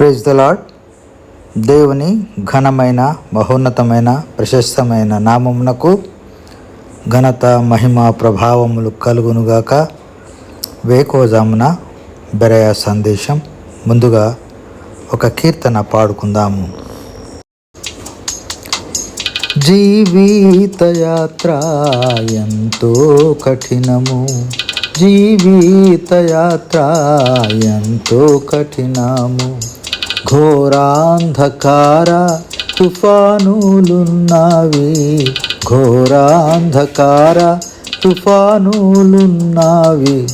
Praise the lord దేవుని ఘనమైన మహోన్నతమైన ప్రశస్తమైన నామమునకు ఘనత మహిమ ప్రభావములు కలుగునుగాక. వేకోజామున బెరయ సందేశం. ముందుగా ఒక కీర్తన పాడుకుందాము. జీవితయాత్ర ఎంతో కఠినము. జీవితయాత్ర ఎంతో కఠినము. ఘోరాంధకార తుఫానులున్నవి. ఘోరాంధకార తుఫానులున్నవి.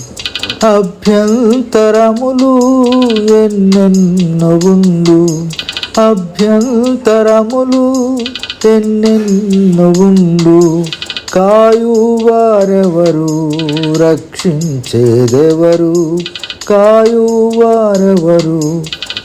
అభ్యంతరములు ఎన్నెన్నో ఉండు. అభ్యంతరములు ఎన్నెన్నో ఉండు. కాయువారెవరు రక్షించేదెవరు? కాయువారెవరు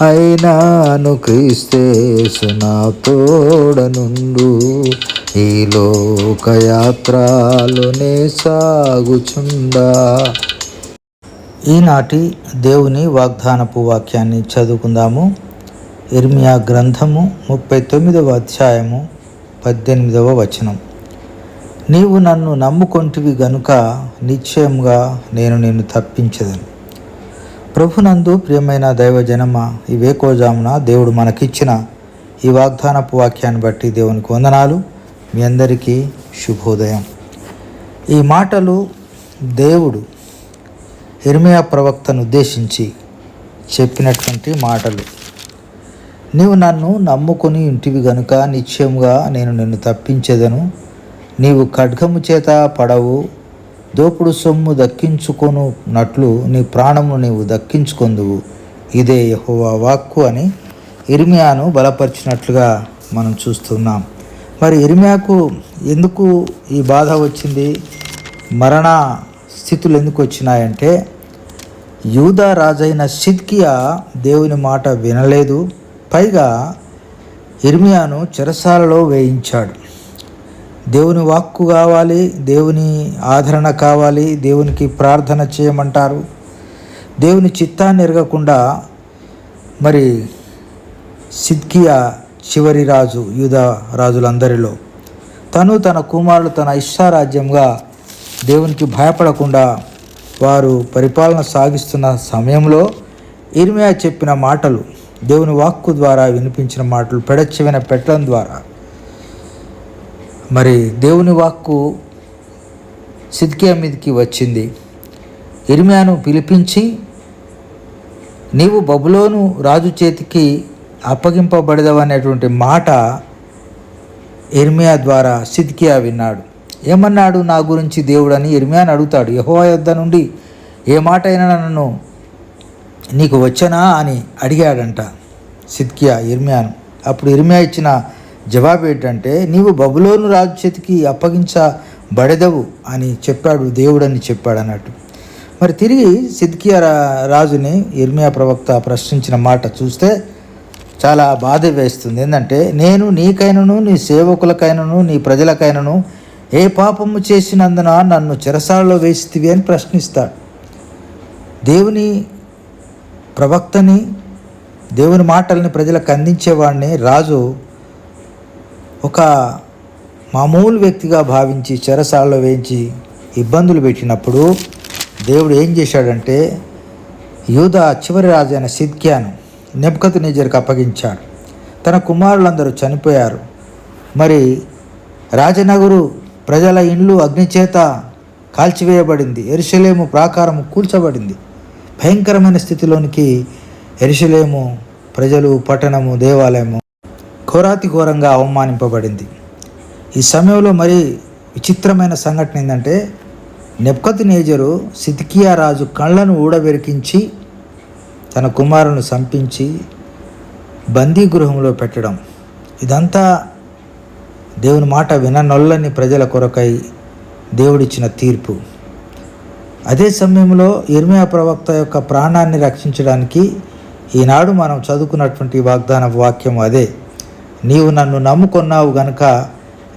అయినాను క్రీస్తేసు నా తోడనుండు. ఈ లోకయాత్రలోనే సాగుచుండా. ఈనాటి దేవుని వాగ్దానపు వాక్యాన్ని చదువుకుందాము. ఇర్మియా గ్రంథము ముప్పై తొమ్మిదవ అధ్యాయము పద్దెనిమిదవ వచనం. నీవు నన్ను నమ్ముకొంటివి గనుక నిశ్చయంగా నేను నిన్ను తప్పించదను. ప్రభునందు ప్రియమైన దైవజనమ ఈ వేకోజామున దేవుడు మనకిచ్చిన ఈ వాగ్దానపు వాక్యాన్ని బట్టి దేవునికి వందనాలు. మీ అందరికీ శుభోదయం. ఈ మాటలు దేవుడు ఇర్మియా ప్రవక్తను ఉద్దేశించి చెప్పినటువంటి మాటలు. నీవు నన్ను నమ్ముకొని ఇంటివి గనుక నిశ్చయముగా నేను నిన్ను తప్పించేదను. నీవు ఖడ్గము చేత పడవు దోపుడు సొమ్ము దక్కించుకొనున్నట్లు నీ ప్రాణము నీవు దక్కించుకొందువు. ఇదే యహోవా వాక్కు అని ఇర్మియాను బలపరిచినట్లుగా మనం చూస్తున్నాం. మరి ఇర్మియాకు ఎందుకు ఈ బాధ వచ్చింది? మరణ స్థితులు ఎందుకు వచ్చినాయంటే యూదా రాజైన సిద్కియా దేవుని మాట వినలేదు. పైగా ఇర్మియాను చెరసాలలో వేయించాడు. దేవుని వాక్కు కావాలి దేవుని ఆదరణ కావాలి దేవునికి ప్రార్థన చేయమంటారు. దేవుని చిత్తాన్ని ఎరగకుండా మరి సిద్కియా చివరి రాజు యూదా రాజులందరిలో తను తన కుమారుడు తన ఇష్టారాజ్యంగా దేవునికి భయపడకుండా వారు పరిపాలన సాగిస్తున్న సమయంలో ఇర్మియా చెప్పిన మాటలు దేవుని వాక్కు ద్వారా వినిపించిన మాటలు పెడచెవిన పెట్టడం ద్వారా మరి దేవుని వాక్కు సిద్కియా మీదకి వచ్చింది. ఇర్మియాను పిలిపించి నీవు బబులోను రాజు చేతికి అప్పగింపబడదవనేటువంటి మాట ఇర్మియా ద్వారా సిద్కియా విన్నాడు. ఏమన్నాడు? నా గురించి దేవుడని ఇర్మియాని అడుగుతాడు. యహోవా యొద్ద నుండి ఏ మాట అయినా నన్ను నీకు వచ్చనా? అని అడిగాడంట సిద్కియా ఇర్మియాను అప్పుడు ఇర్మియా ఇచ్చిన జవాబు ఏంటంటే నీవు బబులోను రాజు చేతికి అప్పగించబడదవు అని చెప్పాడు దేవుడని చెప్పాడు అన్నట్టు. మరి తిరిగి సిద్కియా రా- రాజుని ఇర్మియా ప్రవక్త ప్రశ్నించిన మాట చూస్తే చాలా బాధ వేస్తుంది. ఏంటంటే నేను నీకైనను నీ సేవకులకైనను నీ ప్రజలకైనను ఏ పాపము చేసినందున నన్ను చెరసాలలో వేసితివి అని ప్రశ్నిస్తాడు. దేవుని ప్రవక్తని దేవుని మాటల్ని ప్రజలకు అందించేవాడిని రాజు ఒక మామూలు వ్యక్తిగా భావించి చెరసాలలో వేయించి ఇబ్బందులు పెట్టినప్పుడు దేవుడు ఏం చేశాడంటే యూదా చివరి రాజు అయిన సిద్క్యాను నెప్కతు నిజర్కి అప్పగించాడు. తన కుమారులందరూ చనిపోయారు. మరి రాజనగరు ప్రజల ఇండ్లు అగ్నిచేత కాల్చివేయబడింది. ఎరుసలేము ప్రాకారము కూల్చబడింది. భయంకరమైన స్థితిలోనికి ఎరుసలేము ప్రజలు పట్టణము దేవాలయము ఘోరాతి ఘోరంగా అవమానింపబడింది. ఈ సమయంలో మరి విచిత్రమైన సంఘటన ఏంటంటే నెప్కత్ నేజరు సితికియా రాజు కళ్ళను ఊడబెరికించి తన కుమారులను సంపించి బందీ గృహంలో పెట్టడం. ఇదంతా దేవుని మాట విననొల్లని ప్రజల కొరకై దేవుడిచ్చిన తీర్పు. అదే సమయంలో ఇర్మియా ప్రవక్త యొక్క ప్రాణాన్ని రక్షించడానికి ఈనాడు మనం చదువుకున్నటువంటి వాగ్దాన వాక్యం అదే. నీవు నన్ను నమ్ముకున్నావు గనుక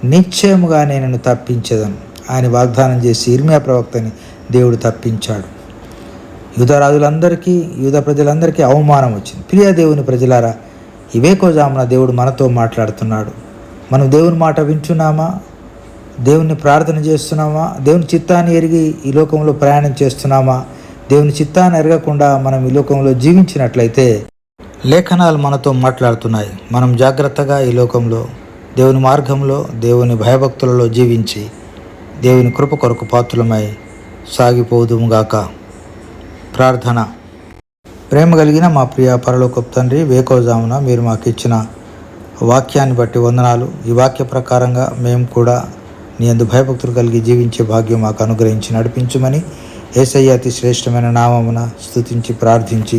నిశ్చయముగా నేను తప్పించేదను. ఆయన వాగ్దానం చేసి ఇర్మియా ప్రవక్తని దేవుడు తప్పించాడు. యుధరాజులందరికీ రాజులందరికీ ప్రజలందరికీ అవమానం వచ్చింది. ప్రియ దేవుని ప్రజలారా ఇవేకోజామున దేవుడు మనతో మాట్లాడుతున్నాడు. మనం దేవుని మాట వింటున్నామా? దేవుని ప్రార్థన చేస్తున్నామా? దేవుని చిత్తాన్ని ఎరిగి ఈ లోకంలో ప్రయాణం చేస్తున్నామా? దేవుని చిత్తాన్ని ఎరగకుండా మనం ఈ లోకంలో జీవించినట్లయితే లేఖనాలు మనతో మాట్లాడుతున్నాయి. మనం జాగ్రత్తగా ఈ లోకంలో దేవుని మార్గంలో దేవుని భయభక్తులలో జీవించి దేవుని కృప కొరకు పాత్రులమై సాగిపోదుముగాక ప్రార్థన. ప్రేమ కలిగిన మా ప్రియ పరలోకపు తండ్రి వేకోజామున మీరు మాకు ఇచ్చిన వాక్యాన్ని బట్టి వందనాలు. ఈ వాక్య ప్రకారంగా మేము కూడా నీ అందు భయభక్తులు కలిగి జీవించే భాగ్యం మాకు అనుగ్రహించి నడిపించమని ఏసయ్య అతి శ్రేష్టమైన నామమున స్థుతించి ప్రార్థించి